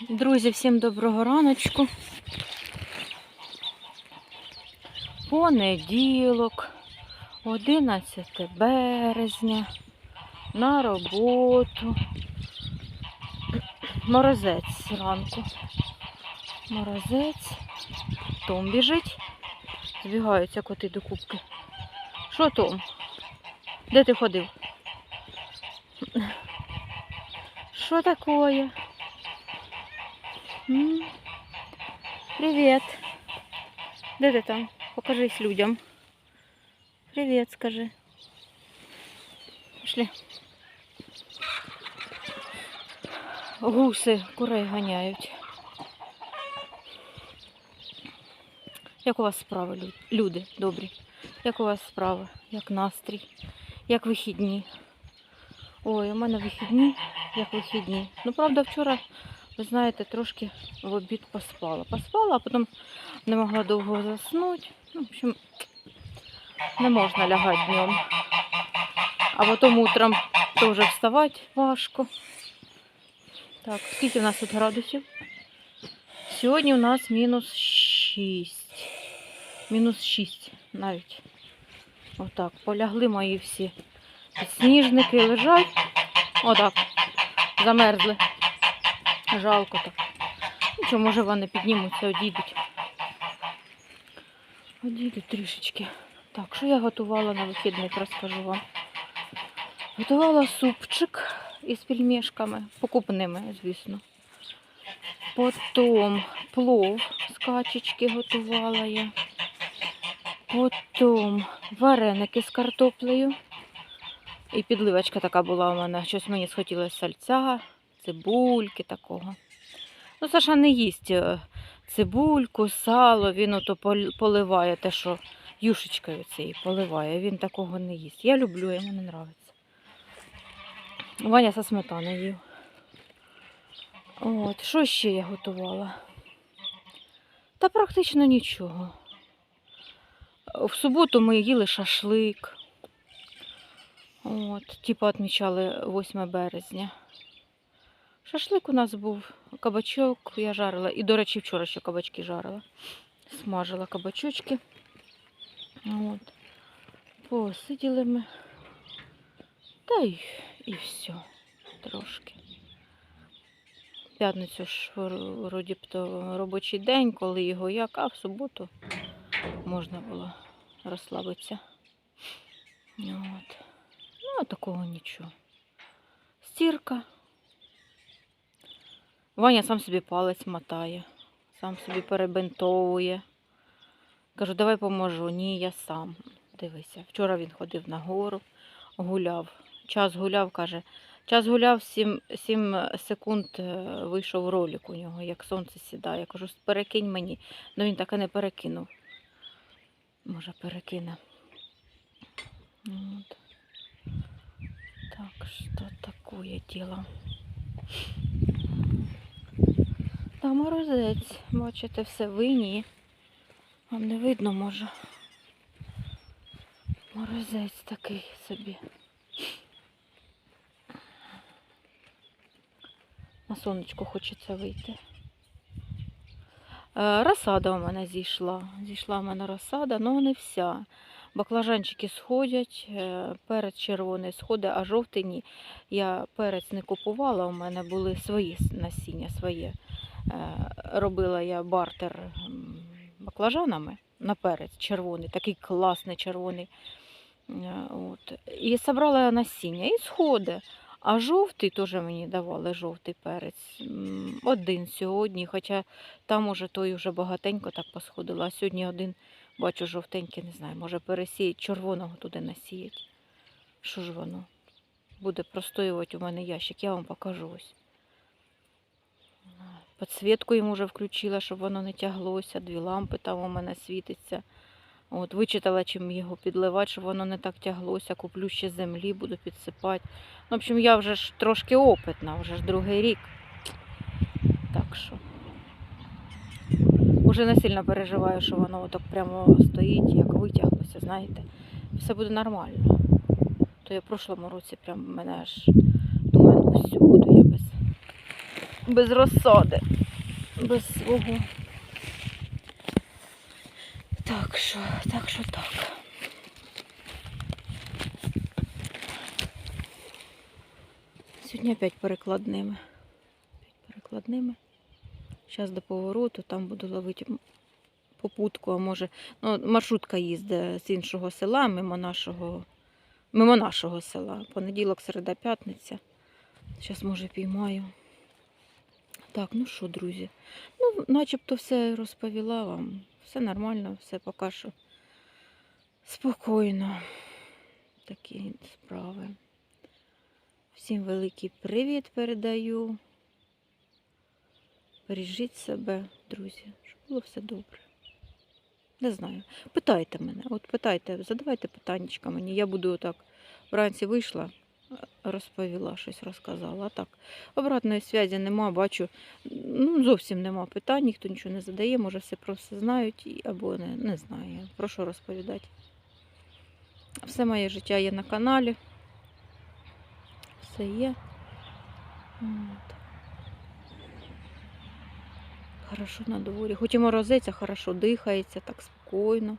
Друзі, всім доброго раночку. Понеділок, 11 березня, на роботу. Морозець зранку. Морозець. Том біжить. Збігаються коти до кубки. Що Том? Де ти ходив? Що такое? М? Привет. Де ти там? Покажись людям. Привет, скажи. Пішли. Гуси курей ганяють. Як у вас справи, люди добрі? Як у вас справи? Як настрій? Як вихідні? Ой, у мене вихідні, як вихідні. Ну, правда, вчора ви знаєте, трошки в обід поспала. Поспала, а потім не могла довго заснути. Ну, в общем, не можна лягати днем. А потім утром теж вставати важко. Так, скільки в нас тут градусів? Сьогодні у нас мінус 6. Мінус 6 навіть. Отак, полягли мої всі підсніжники лежать. Отак. Замерзли. Жалко так. Нічого, може вони піднімуться, одійдуть. Одійдуть трішечки. Так, що я готувала на вихідних, розкажу вам. Готувала супчик із пельмешками, покупними, звісно. Потім плов з качечки готувала я. Потім вареники з картоплею. І підливочка така була у мене. Щось мені схотілося сальця, цибульки такого. Ну, Саша не їсть е, цибульку, сало, він ото поливає те, що юшечкою цією поливає. Він такого не їсть. Я люблю, йому не подобається. Ваня со сметаною їв. От, що ще я готувала? Та практично нічого. В суботу ми їли шашлик. От, типу відмічали 8 березня. Шашлик у нас був, кабачок я жарила. І, до речі, вчора ще кабачки жарила. Смажила кабачочки. От. Посиділи ми. Та й, і все. Трошки. П'ятницю ж вроді б то робочий день, коли його як, а в суботу можна було розслабитися. От. Ну, а такого нічого. Стірка. Ваня сам собі палець мотає, сам собі перебинтовує. Кажу, давай поможу. Ні, я сам. Дивися. Вчора він ходив на гору, гуляв. Час гуляв, каже. Час гуляв, 7, 7 секунд е, вийшов ролик у нього, як сонце сідає. Я кажу, перекинь мені. Ну він так і не перекинув. Може, перекине. От. Так, что такое дело? Та морозець, бачите, все вині. Вам не видно, може. Морозець такий собі. На сонечко хочеться вийти. Е, Розсада у мене зійшла. Зійшла в мене розсада, але не вся. Баклажанчики сходять, е, перець червоний сходить, а жовтий ні. Я перець не купувала, у мене були свої насіння, своє. Е, Робила я бартер баклажанами на перець червоний, такий класний червоний. Е, От. І зібрала насіння і сходить. А жовтий теж мені давали жовтий перець. Один сьогодні, хоча там уже той вже багатенько так посходило, а сьогодні один Бачу жовтенький, не знаю, може пересіять, червоного туди насіять. Що ж воно? Буде простоювати у мене ящик, я вам покажу ось. Підсвітку йому вже включила, щоб воно не тяглося. Дві лампи там у мене світиться. От, вичитала, чим його підливати, щоб воно не так тяглося. Куплю ще землі, буду підсипати. Ну, в общем, я вже ж трошки опитна, вже ж другий рік. Так що. Уже не сильно переживаю, що воно отак прямо стоїть, як витяглося, знаєте. Все буде нормально. То я в прошлому році прям мене аж думаю, ну все, буду я без без розсади, без свого. Так що, так що так. Сьогодні опять перекладними. Опять перекладними. Зараз до повороту, там буду ловити попутку, а може. Ну, маршрутка їздить з іншого села, мимо нашого, мимо нашого села. Понеділок, середа, п'ятниця. Зараз, може, піймаю. Так, ну що, друзі? Ну, начебто все розповіла вам. Все нормально, все поки що спокійно. Такі справи. Всім великий привіт передаю. Бережіть себе, друзі, щоб було все добре. Не знаю. Питайте мене, от питайте, задавайте питаннячка мені. Я буду так вранці вийшла, розповіла, щось розказала. А так, обратної зв'язі нема, бачу, ну, зовсім нема питань, ніхто нічого не задає, може все про все знають або не, не знаю. Про що розповідати. Все моє життя є на каналі. Все є. От. Хорошо на дворі. Хоч і морозиться, хорошо дихається, так спокійно,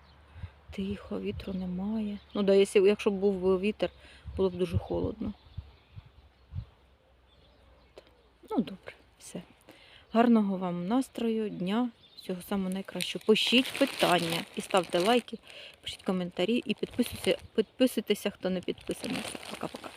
тихо, вітру немає. Ну да, якщо, б був вітер, було б дуже холодно. Ну, добре, все. Гарного вам настрою, дня, всього самого найкращого. Пишіть питання і ставте лайки, пишіть коментарі і підписуйтеся, підписуйтеся, хто не підписаний. Пока-пока.